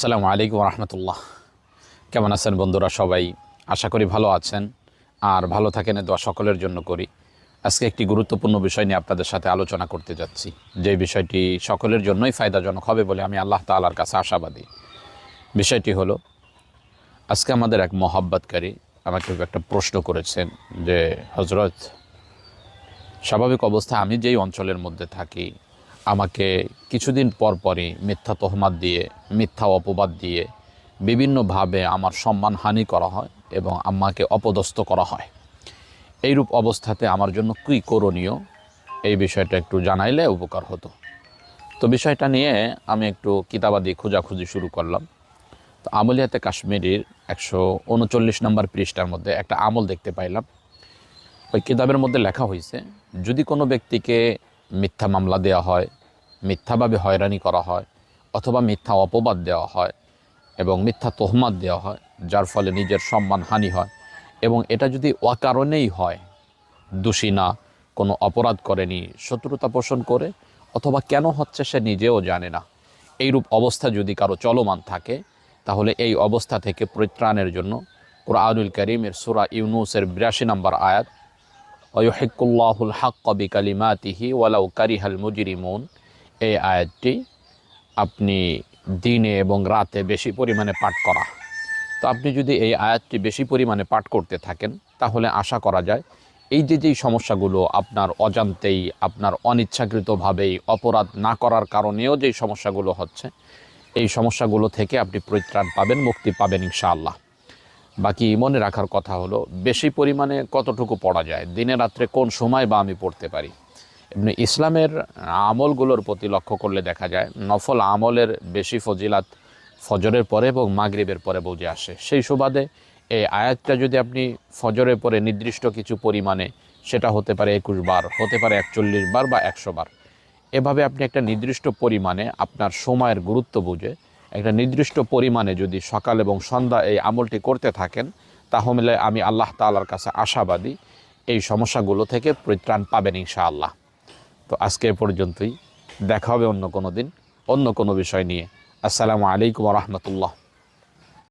আসসালামু আলাইকুম রহমতুল্লাহ কেমন আছেন বন্ধুরা সবাই? আশা করি ভালো আছেন আর ভালো থাকেন দোয়া সকলের জন্য করি। আজকে একটি গুরুত্বপূর্ণ বিষয় নিয়ে আপনাদের সাথে আলোচনা করতে যাচ্ছি। যে বিষয়টি সকলের জন্যই ফায়দাজনক হবে বলে আমি আল্লাহ তালার কাছে আশাবাদী। বিষয়টি হলো, আজকে আমাদের এক মহাব্বতকারী আমাকে একটা প্রশ্ন করেছেন যে হজরত স্বাভাবিক অবস্থা আমি যেই অঞ্চলের মধ্যে থাকি আমাকে কিছুদিন পর পরই মিথ্যা তহমাত দিয়ে, মিথ্যা অপবাদ দিয়ে বিভিন্নভাবে আমার সম্মান হানি করা হয় এবং আমাকে অপদস্থ করা হয়। এইরূপ অবস্থাতে আমার জন্য কী করণীয়? এই বিষয়টা একটু জানাইলে উপকার হতো। তো বিষয়টা নিয়ে আমি একটু কিতাবাদি খোঁজাখুঁজি শুরু করলাম। তো আমলিয়াতে কাশ্মীরের একশো উনচল্লিশ নম্বর পৃষ্ঠার মধ্যে একটা আমল দেখতে পাইলাম। ওই কিতাবের মধ্যে লেখা হয়েছে যদি কোনো ব্যক্তিকে মিথ্যা মামলা দেওয়া হয়, মিথ্যাভাবে হয়রানি করা হয়, অথবা মিথ্যা অপবাদ দেওয়া হয় এবং মিথ্যা তোহমাত দেওয়া হয়, যার ফলে নিজের সম্মান হানি হয় এবং এটা যদি অকারণেই হয়, দোষী না কোনো অপরাধ করেনি, শত্রুতা পোষণ করে অথবা কেন হচ্ছে সে নিজেও জানে না, এইরূপ অবস্থা যদি কারও চলমান থাকে, তাহলে এই অবস্থা থেকে পরিত্রাণের জন্য কোরআনুল করিমের সুরা ইউনুসের বিরাশি নম্বর আয়াত ওয়হিকুল্লাহুল হাক কবি কালিমাতিহি ওয়ালাউ কারিহাল মুজরিমুন। এই আয়াতটি আপনি দিনে এবং রাতে বেশি পরিমাণে পাঠ করা। তো আপনি যদি এই আয়াতটি বেশি পরিমাণে পাঠ করতে থাকেন, তাহলে আশা করা যায় এই যে যেই সমস্যাগুলো আপনার অজান্তেই, আপনার অনিচ্ছাকৃতভাবেই অপরাধ না করার কারণেও যেই সমস্যাগুলো হচ্ছে, এই সমস্যাগুলো থেকে আপনি পরিত্রাণ পাবেন, মুক্তি পাবেন ইনশাআল্লাহ। বাকি মনে রাখার কথা হলো, বেশি পরিমাণে কতটুকু পড়া যায়? দিনে রাত্রে কোন সময় বা আমি পড়তে পারি? এমনি ইসলামের আমলগুলোর প্রতি লক্ষ্য করলে দেখা যায়, নফল আমলের বেশি ফজিলাত ফজরের পরে এবং মাগরিবের পরে বুঝে আসে। সেই সুবাদে এই আয়াতটা যদি আপনি ফজরের পরে নির্দিষ্ট কিছু পরিমাণে, সেটা হতে পারে একুশ বার, হতে পারে একচল্লিশ বার বা একশো বার, এভাবে আপনি একটা নির্দিষ্ট পরিমাণে আপনার সময়ের গুরুত্ব বুঝে একটা নির্দিষ্ট পরিমাণে যদি সকাল এবং সন্ধ্যা এই আমলটি করতে থাকেন তাহলে আমি আল্লাহ তালার কাছে আশাবাদী এই সমস্যাগুলো থেকে পরিত্রাণ পাবেন ইনশাআল্লাহ। তো আজকে পর্যন্তই। দেখা হবে অন্য কোনো দিন, অন্য কোনো বিষয় নিয়ে। আসসালামু আলাইকুম রহমতুল্লাহ।